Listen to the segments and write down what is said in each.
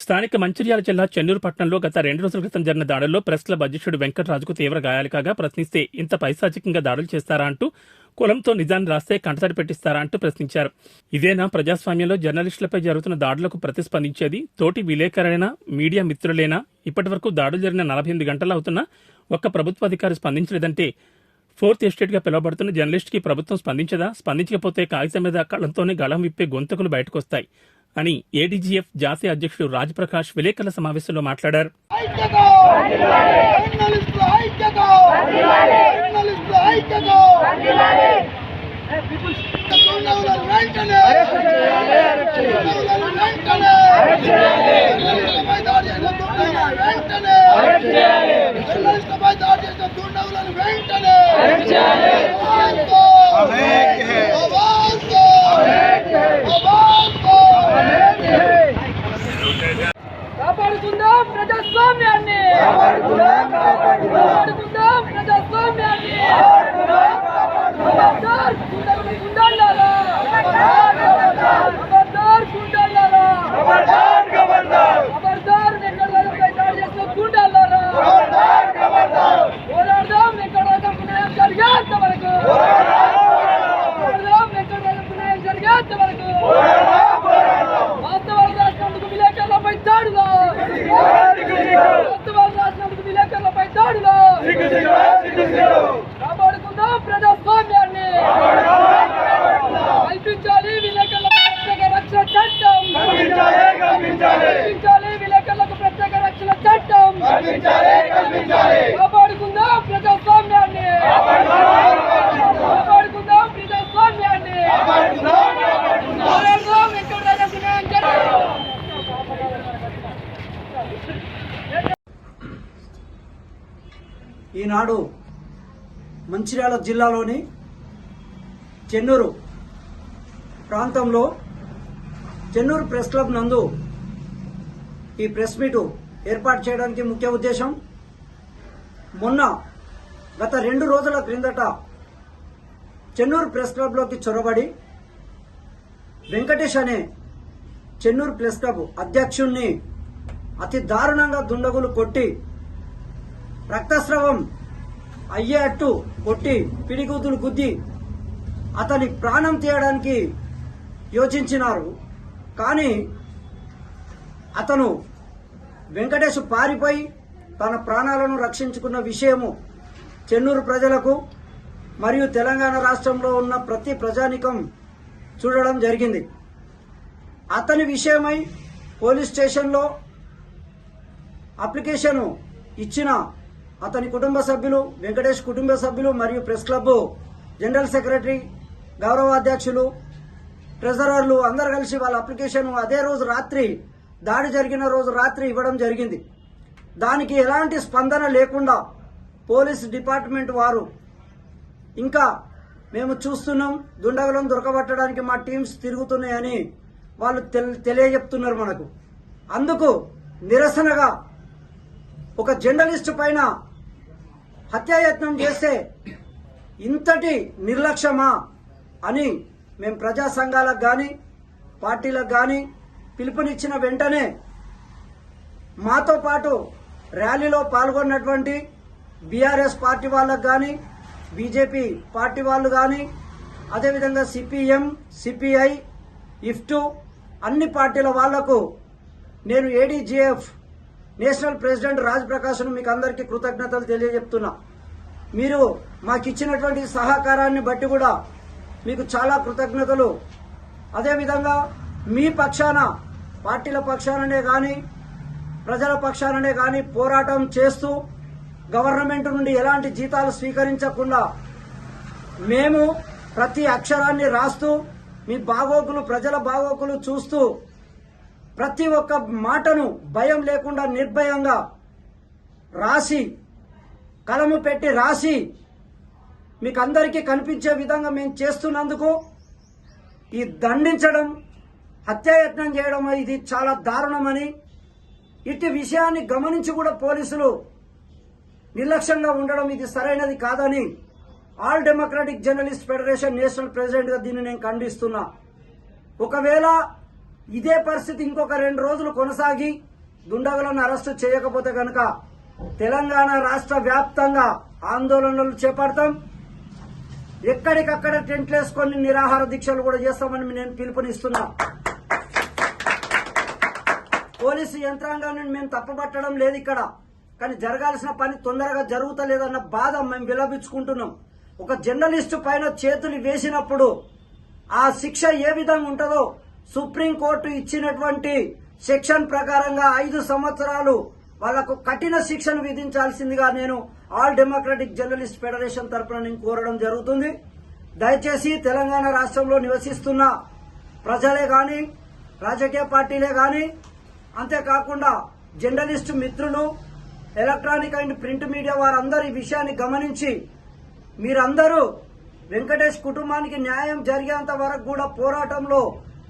స్థానిక మంచిర్యాల జిల్లా చెన్నూరు పట్టణంలో గత రెండు రోజుల క్రితం జరిగిన దాడుల్లో ప్రెస్ క్లబ్ అధ్యక్షుడు వెంకటరాజుకు తీవ్ర గాయాలు కాగా ప్రశ్నిస్తే ఇంత పైశాచికంగా దాడులు చేస్తారా అంటూ కులంతో నిజాన్ని రాస్తే కంటతడి పెట్టిస్తారా అంటూ ప్రశ్నించారు. ఇదేనా ప్రజాస్వామ్యంలో జర్నలిస్టులపై జరుగుతున్న దాడులకు ప్రతిస్పందించేది? తోటి విలేకరులైనా మీడియా మిత్రులైనా ఇప్పటివరకు దాడులు జరిగిన నలభై ఎనిమిది గంటలు అవుతున్నా ఒక్క ప్రభుత్వ అధికారి స్పందించలేదంటే ఫోర్త్ ఎస్టేట్గా పిలువబడుతున్న జర్నలిస్ట్కి ప్రభుత్వం స్పందించదా? స్పందించకపోతే కాగితం మీద కళ్ళంతోనే గళం విప్పే గొంతుకులు బయటకొస్తాయి. అని ఏడీజీఎఫ్ జాతీయ అధ్యక్షుడు రాజప్రకాష్ విలేకరుల సమావేశంలో మాట్లాడారు. వెంటనే దుండగులను వెంటనే జర్నలిస్టులపై దాడి చేసిన దుండగులను వెంటనే జర్నలిస్టులపై దాడి చేసిన దుండగులను వెంటనే అవార్తో! అవార్తో! అవార్తో! కాపాడుకుందాం ప్రజాస్వామ్యాన్ని కాపాడుకుందాం ప్రజాస్వామ్యాన్ని ఖబర్దార్ గుండెలు గుండాలారా ఖబర్దార్ గుండాలారా ఖబర్దార్ వెంకటరాజుపై దాడి చేసిన గుండాలారా పోరాడదాం వెంకటరాజుకు న్యాయం జరిగేంత వరకు పోరాడదాం వెంకటరాజుకు న్యాయం జరిగేంత ఈనాడు మంచిర్యాల జిల్లాలోని చెన్నూరు ప్రాంతంలో చెన్నూరు ప్రెస్ క్లబ్ నందు ఈ ప్రెస్ మీటు ఏర్పాటు చేయడానికి ముఖ్య ఉద్దేశం మొన్న గత రెండు రోజుల క్రిందట చెన్నూరు ప్రెస్ క్లబ్లోకి చొరబడి వెంకటేష్ అనే చెన్నూరు ప్రెస్ క్లబ్ అధ్యక్షుణ్ణి అతి దారుణంగా దుండగులు కొట్టి రక్తస్రావం అయ్యేట్టు కొట్టి పిడిగుద్దులు గుద్ది అతని ప్రాణం తీయడానికి యోచించినారు. కానీ అతను వెంకటేష్ పారిపోయి తన ప్రాణాలను రక్షించుకున్న విషయము చెన్నూరు ప్రజలకు మరియు తెలంగాణ రాష్ట్రంలో ఉన్న ప్రతి ప్రజానికం చూడడం జరిగింది. అతని విషయమై పోలీస్ స్టేషన్లో అప్లికేషన్ ఇచ్చిన అతని కుటుంబ సభ్యులు వెంకటేష్ కుటుంబ సభ్యులు మరియు ప్రెస్ క్లబ్ జనరల్ సెక్రటరీ గౌరవ అధ్యక్షులు ట్రెజరర్లు అందరు కలిసి వాళ్ళ అప్లికేషన్ అదే రోజు రాత్రి దాడి జరిగిన రోజు రాత్రి ఇవ్వడం జరిగింది. దానికి ఎలాంటి స్పందన లేకుండా పోలీస్ డిపార్ట్మెంట్ వారు ఇంకా మేము చూస్తున్నాం దుండగులను దొరకబట్టడానికి మా టీమ్స్ తిరుగుతున్నాయని వాళ్ళు తెలియజెప్తున్నారు మనకు. అందుకు నిరసనగా ఒక జర్నలిస్టు పైన హత్యాయత్నం చేస్తే ఇంతటి నిర్లక్ష్యమా అని మేము ప్రజా సంఘాలకు కానీ పార్టీలకు కానీ పిలుపునిచ్చిన వెంటనే మాతో పాటు ర్యాలీలో పాల్గొన్నటువంటి బీఆర్ఎస్ పార్టీ వాళ్ళకు కానీ బీజేపీ పార్టీ వాళ్ళు కానీ అదేవిధంగా సిపిఎం సిపిఐ ఇఫ్టు అన్ని పార్టీల వాళ్ళకు నేను ఏడీజీఎఫ్ నేషనల్ ప్రెసిడెంట్ రాజ్ ప్రకాష్ను మీకు అందరికీ కృతజ్ఞతలు తెలియజెప్తున్నా. మీరు మాకు ఇచ్చినటువంటి సహకారాన్ని బట్టి కూడా మీకు చాలా కృతజ్ఞతలు. అదేవిధంగా మీ పక్షాన పార్టీల పక్షాననే కానీ ప్రజల పక్షాననే కానీ పోరాటం చేస్తూ గవర్నమెంట్ నుండి ఎలాంటి జీతాలు స్వీకరించకుండా మేము ప్రతి అక్షరాన్ని రాస్తూ మీ బాగోగులు ప్రజల బాగోగులు చూస్తూ ప్రతి ఒక్క మాటను భయం లేకుండా నిర్భయంగా రాసి కలము పెట్టి రాసి మీకు అందరికీ కనిపించే విధంగా మేము చేస్తున్నందుకు ఈ దండించడం హత్యాయత్నం చేయడం ఇది చాలా దారుణమని ఇట్టి విషయాన్ని గమనించి కూడా పోలీసులు నిర్లక్ష్యంగా ఉండడం ఇది సరైనది కాదని all democratic journalist federation national ప్రెసిడెంట్గా దీన్ని నేను ఖండిస్తున్నా. ఒకవేళ ఇదే పరిస్థితి ఇంకొక రెండు రోజులు కొనసాగి దుండగులను అరెస్టు చేయకపోతే కనుక తెలంగాణ రాష్ట్ర వ్యాప్తంగా ఆందోళనలు చేపడతాం. ఎక్కడికక్కడ టెంట్లు వేసుకొని నిరాహార దీక్షలు కూడా చేస్తామని నేను పిలుపునిస్తున్నా. పోలీసు యంత్రాంగాన్ని మేము తప్పుపట్టడం లేదు ఇక్కడ. కానీ జరగాల్సిన పని తొందరగా జరుగుతలేదన్న బాధ మేము విలపించుకుంటున్నాం ఒక జర్నలిస్టు పైన చేతులు వేసినప్పుడు ఆ శిక్ష ఏ విధంగా ఉంటుందో సుప్రీంకోర్టు ఇచ్చినటువంటి సెక్షన్ ప్రకారంగా ఐదు సంవత్సరాలు వాళ్ళకు కఠిన శిక్షను విధించాల్సిందిగా నేను ఆల్ డెమోక్రటిక్ జర్నలిస్ట్ ఫెడరేషన్ తరఫున నేను కోరడం జరుగుతుంది. దయచేసి తెలంగాణ రాష్ట్రంలో నివసిస్తున్న ప్రజలే గాని రాజకీయ పార్టీలే గాని అంతేకాకుండా జర్నలిస్టు మిత్రులు ఎలక్ట్రానిక్ అండ్ ప్రింట్ మీడియా వారందరూ ఈ విషయాన్ని గమనించి మీరందరూ వెంకటేష్ కుటుంబానికి న్యాయం జరిగేంత వరకు కూడా పోరాటంలో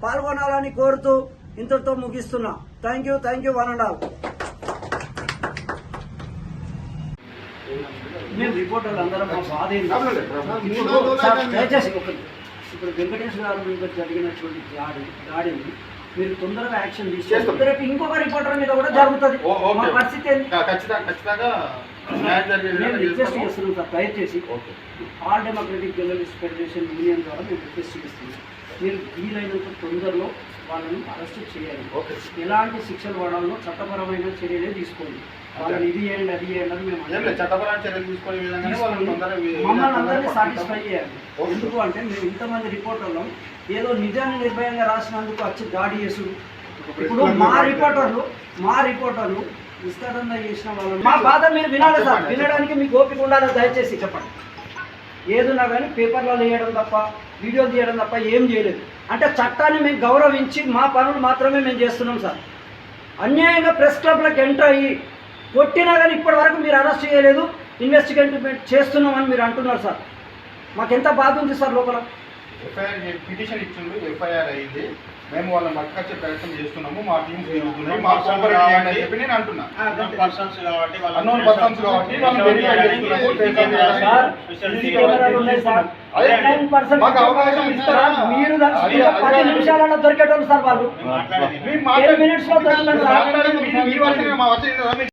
పాల్గొనాలని కోరుతూ ఇంతటితో ముగిస్తున్నా. Thank you thank you one and all మేము రిపోర్టర్లు అందరం మా బాధ దయచేసి ఇప్పుడు వెంకటేష్ గారు మీద జరిగినటువంటి దాడి దాడిని మీరు తొందరగా యాక్షన్ తీసుకుంటే రేపు ఇంకొక రిపోర్టర్ మీద కూడా జరుగుతుంది. మా పరిస్థితి రిక్వెస్ట్ సార్ దయచేసి. Okay. All democratic journalist federation union ద్వారా మేము రిక్వెస్ట్ చేస్తున్నాం. మీరు వీలైనంత తొందరలో వాళ్ళని అరెస్ట్ చేయాలి. ఎలాంటి శిక్షలు పడాలో చట్టపరమైన చర్యలే తీసుకోండి. వాళ్ళని ఇది చేయండి అది చేయండి అని మేము. చట్టపరమైన చర్యలు తీసుకునే మమ్మల్ని అందరినీ సాటిస్ఫై చేయాలి. ఎందుకు అంటే మేము ఇంతమంది రిపోర్టర్లు ఏదో నిజాన్ని నిర్భయంగా రాసినందుకు వచ్చి దాడి చేసుడు ఇప్పుడు మా రిపోర్టర్లు మా రిపోర్టర్లు విస్తారంగా చేసిన వాళ్ళు మా బాధ మీరు వినాలి సార్. వినడానికి మీకు ఓపిక ఉండాలి? దయచేసి చెప్పండి. ఏదున్నా కానీ పేపర్లో వేయడం తప్ప వీడియోలు తీయడం తప్ప ఏం చేయలేదు. అంటే చట్టాన్ని మేము గౌరవించి మా పనులు మాత్రమే మేము చేస్తున్నాం సార్. అన్యాయంగా ప్రెస్ క్లబ్లకు ఎంటర్ అయ్యి కొట్టినా కానీ ఇప్పటివరకు మీరు అరెస్ట్ చేయలేదు ఇన్వెస్టిగేట్ చేస్తున్నామని మీరు అంటున్నారు సార్. మాకెంత బాధ ఉంది సార్ లోపల? ఎఫ్ఐఆర్ పిటిషన్ ఇచ్చిండు ఎఫ్ఐఆర్ అయింది. మేము వాళ్ళని పట్టుకొచ్చే ప్రయత్నం చేస్తున్నాము మా టీం తిరుగుతున్నాయి మా కోఆపరేట్ చేయండి అని చెప్పి నేను అంటున్నా. పర్సన్స్ కాబట్టి అన్నోన్ పర్సన్స్ కాబట్టి వాళ్ళని వెరిఫై చేస్తున్నాము ట్రేసింగ్ చేయాలి. సార్ సీసీ కెమెరాలు ఉన్నాయి సార్. అదే. 99% మాకు అవకాశం ఇస్తారా? మీరు పది నిమిషాలలో దొరికేటోళ్ళు సార్ వాళ్ళు. మేము టెన్ మినిట్స్లో దొరుకుతారు సార్. మాట్లాడేది మీ- మీ